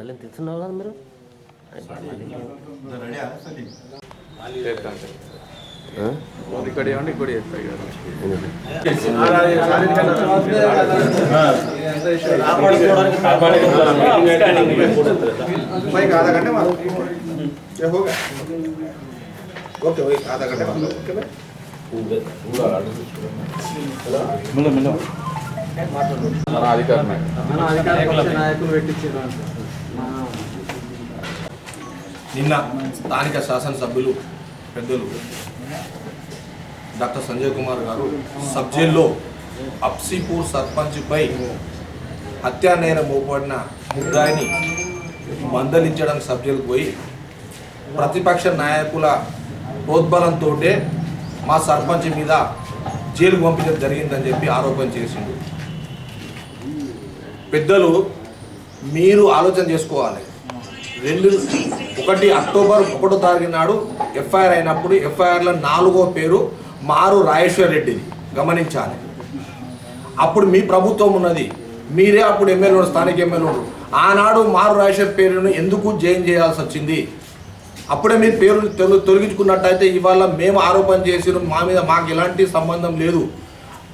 సలీం తెలుసున్నారు కదా మీరు ఇక్కడ ఏమండి ఇక్కడ ఓకే మన అధికారం నాయకులు పెట్టించారు నిన్న స్థానిక శాసనసభ్యులు పెద్దలు డాక్టర్ సంజయ్ కుమార్ గారు సబ్ జైల్లో అప్సీపూర్ సర్పంచ్పై హత్యానేరం మోపడిన ముద్దాయిని మందలించడానికి సబ్ జైలుకు పోయి ప్రతిపక్ష నాయకుల ప్రోద్బలంతో మా సర్పంచ్ మీద జైలుకు పంపించడం జరిగిందని చెప్పి ఆరోపణ చేసిండు. పెద్దలు మీరు ఆలోచన చేసుకోవాలి. రెండు ఒకటి అక్టోబర్ ఒకటో తారీఖు నాడు ఎఫ్ఐఆర్ అయినప్పుడు ఎఫ్ఐఆర్లో నాలుగో పేరు మారు రాజేశ్వర్ రెడ్డిది. గమనించాలి. అప్పుడు మీ ప్రభుత్వం ఉన్నది. మీరే అప్పుడు ఎమ్మెల్యే స్థానిక ఎమ్మెల్యేలు ఆనాడు మారు రాజేశ్వర్ పేరును ఎందుకు జైన్ చేయాల్సి వచ్చింది? అప్పుడే మీ పేరు తొలి తొలగించుకున్నట్టయితే ఇవాళ మేము ఆరోపణ చేసిన మా మీద మాకు ఎలాంటి సంబంధం లేదు.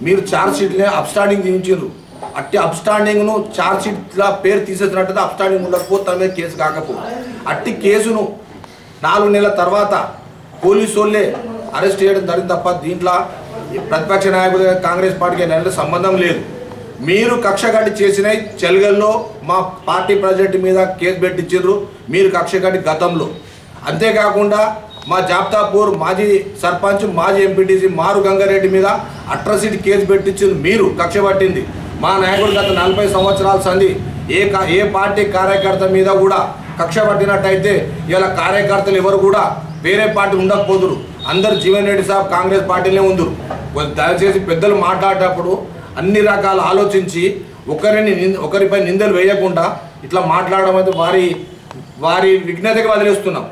మీరు ఛార్జ్ షీట్లే అబ్స్టాండింగ్ తీయించారు అట్టి అబ్స్టాండింగ్ను ఛార్జ్షీట్లా పేరు తీసేసినట్టుగా అబ్స్టాండింగ్ ఉండకపోతే తన మీద కేసు కాకపో. అట్టి కేసును నాలుగు నెలల తర్వాత పోలీసు వాళ్ళే అరెస్ట్ చేయడం జరిగింది తప్ప దీంట్లో ఈ ప్రతిపక్ష నాయకులు కాంగ్రెస్ పార్టీకి ఎలాంటి సంబంధం లేదు. మీరు కక్ష చేసిన చెలగల్లో మా పార్టీ ప్రెసిడెంట్ మీద కేసు పెట్టించారు మీరు కక్ష గతంలో. అంతేకాకుండా మా జాప్తాపూర్ మాజీ సర్పంచ్ మాజీ ఎంపీటీసీ మారు గంగారెడ్డి మీద అట్రసిటీ కేసు పెట్టించింది మీరు కక్ష పట్టింది. మా నాయకుడు గత నలభై సంవత్సరాల సంధి ఏ ఏ పార్టీ కార్యకర్త మీద కూడా కక్ష పట్టినట్టయితే ఇలా కార్యకర్తలు ఎవరు కూడా వేరే పార్టీ ఉండకపోదురు. అందరు జీవన్ రెడ్డి సాబ్ కాంగ్రెస్ పార్టీనే ఉందరు. దయచేసి పెద్దలు మాట్లాడేటప్పుడు అన్ని రకాల ఆలోచించి ఒకరిని నింద- ఒకరిపై నిందలు వేయకుండా ఇట్లా మాట్లాడడం అయితే వారి వారి విఘ్నతకి వదిలేస్తున్నాం.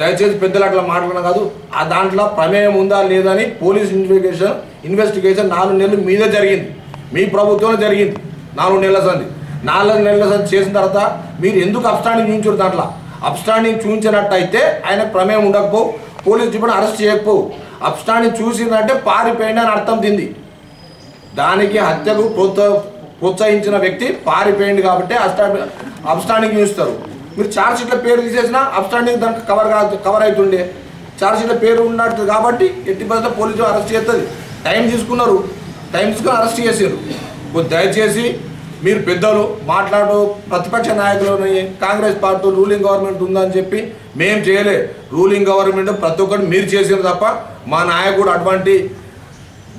దయచేసి పెద్దలు అట్లా మాట్లాడడం కాదు. ఆ దాంట్లో ప్రమేయం ఉందా లేదా అని పోలీస్ ఇన్వెస్టిగేషన్ ఇన్వెస్టిగేషన్ నాలుగు నెలలు మీద జరిగింది. మీ ప్రభుత్వంలో జరిగింది. నాలుగు నెలల సంది నాలుగు నెలల సంది చేసిన తర్వాత మీరు ఎందుకు అబ్స్టాండింగ్ చూపించారు దాంట్లో? అబ్స్టాండింగ్ చూపించినట్టయితే ఆయన ప్రమేయం ఉండకపోవు పోలీస్ డిపార్ట్మెంట్ అరెస్ట్ చేయకపోవు అబ్స్టాండింగ్ చూసిందంటే పారిపోయింది అని అర్థం తింది. దానికి హత్యకు ప్రోత్స ప్రోత్సహించిన వ్యక్తి పారిపోయింది కాబట్టి అబ్స్టా- అబ్స్టాండింగ్ చూస్తారు మీరు ఛార్జ్షీట్ల పేరు తీసేసినా అబ్స్టాండింగ్ దానికి కవర్ కాదు కవర్ అవుతుండే ఛార్జ్షీట్ల పేరు ఉన్నట్టు కాబట్టి ఎట్టి పరిస్థితి పోలీసులు అరెస్ట్ చేస్తుంది. టైం తీసుకున్నారు. టైమ్స్గా అరెస్ట్ చేసారు దయచేసి మీరు పెద్దలు మాట్లాడు ప్రతిపక్ష నాయకులని కాంగ్రెస్ పార్టీ రూలింగ్ గవర్నమెంట్ ఉందని చెప్పి మేము చేయలే. రూలింగ్ గవర్నమెంట్ ప్రతి ఒక్కరు మీరు చేసారు తప్ప మా నాయకుడు అటువంటి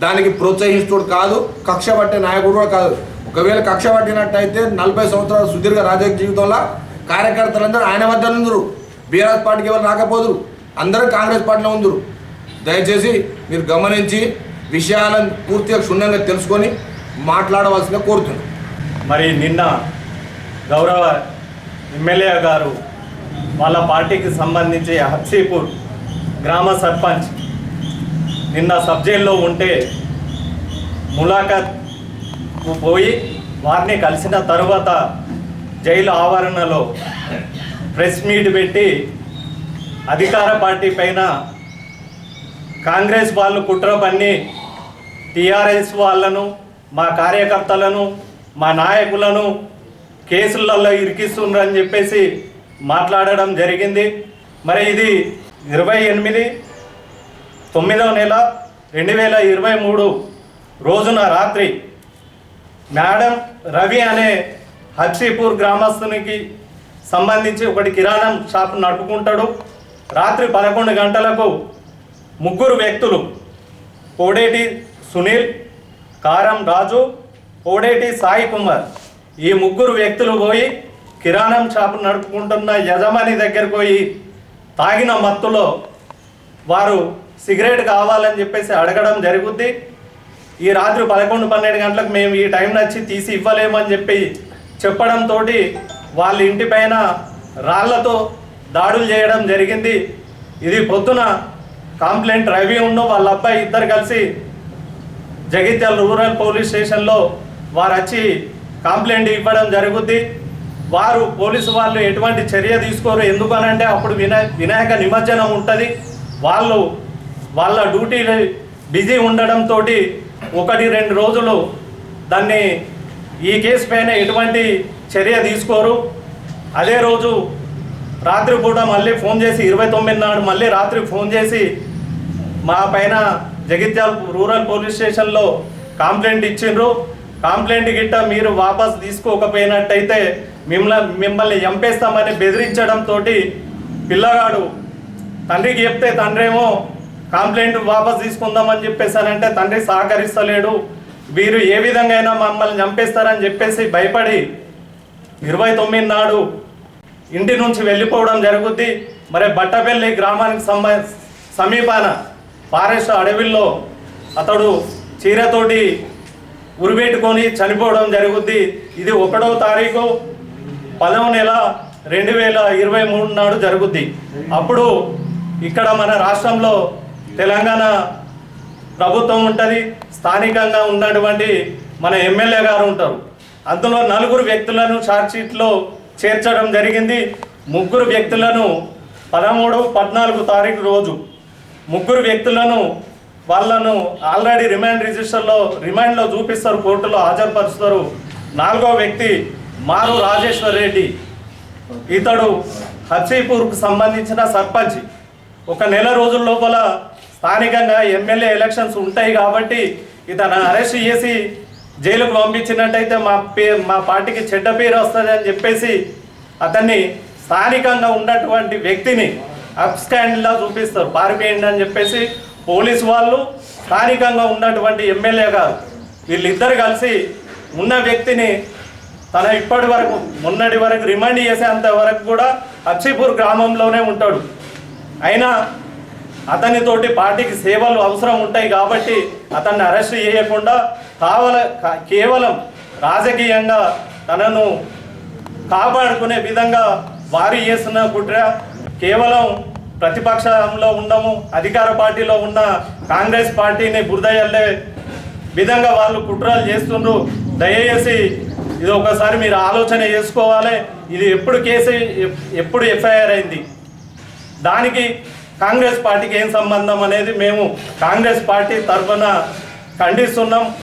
దానికి ప్రోత్సహిస్తుడు కాదు కక్ష పట్టే నాయకుడు కూడా కాదు. ఒకవేళ కక్ష పట్టినట్టయితే నలభై సంవత్సరాల సుదీర్ఘ రాజకీయ జీవితంలో కార్యకర్తలందరూ ఆయన వద్ద ఉందరు. బీఆర్ఎస్ పార్టీకి ఎవరు రాకపోదురు? అందరూ కాంగ్రెస్ పార్టీలో ఉందరు. దయచేసి మీరు గమనించి విషయాలను పూర్తిగా క్షుణ్ణంగా తెలుసుకొని మాట్లాడవలసిన కోరుతున్నాను. మరి నిన్న గౌరవ ఎమ్మెల్యే గారు వాళ్ళ పార్టీకి సంబంధించి హబ్సీపూర్ గ్రామ సర్పంచ్ నిన్న సబ్జైల్లో ఉంటే ములాఖత్కు పోయి వారిని కలిసిన తరువాత జైలు ఆవరణలో ప్రెస్ మీట్ పెట్టి అధికార పార్టీ పైన కాంగ్రెస్ వాళ్ళు కుట్ర పన్ని టీఆర్ఎస్ వాళ్ళను మా కార్యకర్తలను మా నాయకులను కేసులలో ఇరికిస్తుండ్రని చెప్పేసి మాట్లాడడం జరిగింది. మరి ఇది ఇరవై ఎనిమిది తొమ్మిదవ నెల రెండు వేల ఇరవై మూడు రోజున రాత్రి మేడం రవి అనే హర్షీపూర్ గ్రామస్తునికి సంబంధించి ఒకటి కిరాణం షాప్ నడుపుకుంటాడు. రాత్రి పదకొండు గంటలకు ముగ్గురు వ్యక్తులు. కోడేటి సునీల్ కారం రాజు కోడేటి సాయి కుమార్. ఈ ముగ్గురు వ్యక్తులు పోయి కిరాణం షాప్ నడుపుకుంటున్న యజమాని దగ్గరకు పోయి తాగిన మత్తులో వారు సిగరెట్ కావాలని చెప్పేసి అడగడం జరుగుద్ది. ఈ రాత్రి పదకొండు పన్నెండు గంటలకు మేము ఈ టైం నచ్చి తీసి ఇవ్వలేమని చెప్పి చెప్పడంతో వాళ్ళ ఇంటిపైన రాళ్ళతో దాడులు చేయడం జరిగింది. ఇది పొద్దున కంప్లైంట్ రవి ఉండు వాళ్ళ అబ్బాయి ఇద్దరు కలిసి జగిత్యాల రూరల్ పోలీస్ స్టేషన్లో వారు వచ్చి కంప్లైంట్ ఇవ్వడం జరుగుద్ది. వారు పోలీసు వాళ్ళు ఎటువంటి చర్య తీసుకోరు. ఎందుకనంటే అప్పుడు వినాయ వినాయక నిమజ్జనం ఉంటుంది. వాళ్ళు వాళ్ళ డ్యూటీ బిజీ ఉండడంతో ఒకటి రెండు రోజులు దాన్ని ఈ కేసు పైన ఎటువంటి చర్య తీసుకోరు. అదే రోజు రాత్రి పూట మళ్ళీ ఫోన్ చేసి ఇరవై తొమ్మిది నాడు మళ్ళీ రాత్రి ఫోన్ చేసి మా పైన జగిత్యాల రూరల్ పోలీస్ స్టేషన్లో కంప్లైంట్ ఇచ్చిండ్రు. కంప్లైంట్ గిట్ట మీరు వాపస్ తీసుకోకపోయినట్టయితే మిమ్మల్ని మిమ్మల్ని చంపేస్తామని బెదిరించడంతో పిల్లగాడు తండ్రికి చెప్తే తండ్రేమో కంప్లైంట్ వాపస్ తీసుకుందామని చెప్పేసానంటే తండ్రి సహకరిస్తలేడు. వీరు ఏ విధంగా అయినా మమ్మల్ని చంపేస్తారని చెప్పేసి భయపడి ఇరవై తొమ్మిది నాడు ఇంటి నుంచి వెళ్ళిపోవడం జరుగుద్ది. మరి బట్టపల్లి గ్రామానికి సంబ సమీపాన ఫారెస్ట్ అడవిల్లో అతడు చీరతోటి ఉరిపెట్టుకొని చనిపోవడం జరుగుద్ది. ఇది ఒకటో తారీఖు పదవ నెల రెండు వేల ఇరవై మూడు నాడు జరుగుద్ది. అప్పుడు ఇక్కడ మన రాష్ట్రంలో తెలంగాణ ప్రభుత్వం ఉంటుంది స్థానికంగా ఉన్నటువంటి మన ఎమ్మెల్యే గారు ఉంటారు. అందులో నలుగురు వ్యక్తులను షార్ట్షీట్లో చేర్చడం జరిగింది. ముగ్గురు వ్యక్తులను పదమూడు పద్నాలుగు తారీఖు రోజు ముగ్గురు వ్యక్తులను వాళ్ళను ఆల్రెడీ రిమాండ్ రిజిస్టర్లో రిమాండ్లో చూపిస్తారు కోర్టులో హాజరుపరుస్తారు. నాలుగో వ్యక్తి మారు రాజేశ్వర్ రెడ్డి. ఇతడు హచ్చీపూర్కు సంబంధించిన సర్పంచ్. ఒక నెల రోజుల లోపల స్థానికంగా ఎమ్మెల్యే ఎలక్షన్స్ ఉంటాయి కాబట్టి ఇతను అరెస్ట్ చేసి జైలుకు పంపించినట్టయితే మా పే మా పార్టీకి చెడ్డ పేరు వస్తుంది అని చెప్పేసి అతన్ని స్థానికంగా ఉన్నటువంటి వ్యక్తిని అప్స్టాండ్లా చూపిస్తారు. పారిపోయింది అని చెప్పేసి పోలీసు వాళ్ళు స్థానికంగా ఉన్నటువంటి ఎమ్మెల్యే గారు వీళ్ళిద్దరు కలిసి ఉన్న వ్యక్తిని తన ఇప్పటి వరకు మొన్నటి వరకు రిమాండ్ చేసేంత వరకు కూడా అక్షయపూర్ గ్రామంలోనే ఉంటాడు. అయినా అతనితోటి పార్టీకి సేవలు అవసరం ఉంటాయి కాబట్టి అతన్ని అరెస్ట్ చేయకుండా కావల కేవలం రాజకీయంగా తనను కాపాడుకునే విధంగా వారు చేస్తున్న కుట్ర కేవలం ప్రతిపక్షంలో ఉండము అధికార పార్టీలో ఉన్న కాంగ్రెస్ పార్టీని బురదయల్లే విధంగా వాళ్ళు కుట్రలు చేస్తుండ్రు. దయచేసి ఇది ఒకసారి మీరు ఆలోచన చేసుకోవాలి. ఇది ఎప్పుడు కేసు ఎప్- ఎప్పుడు ఎఫ్ఐఆర్ అయింది? దానికి కాంగ్రెస్ పార్టీకి ఏం సంబంధం అనేది మేము కాంగ్రెస్ పార్టీ తరఫున ఖండిస్తున్నాం.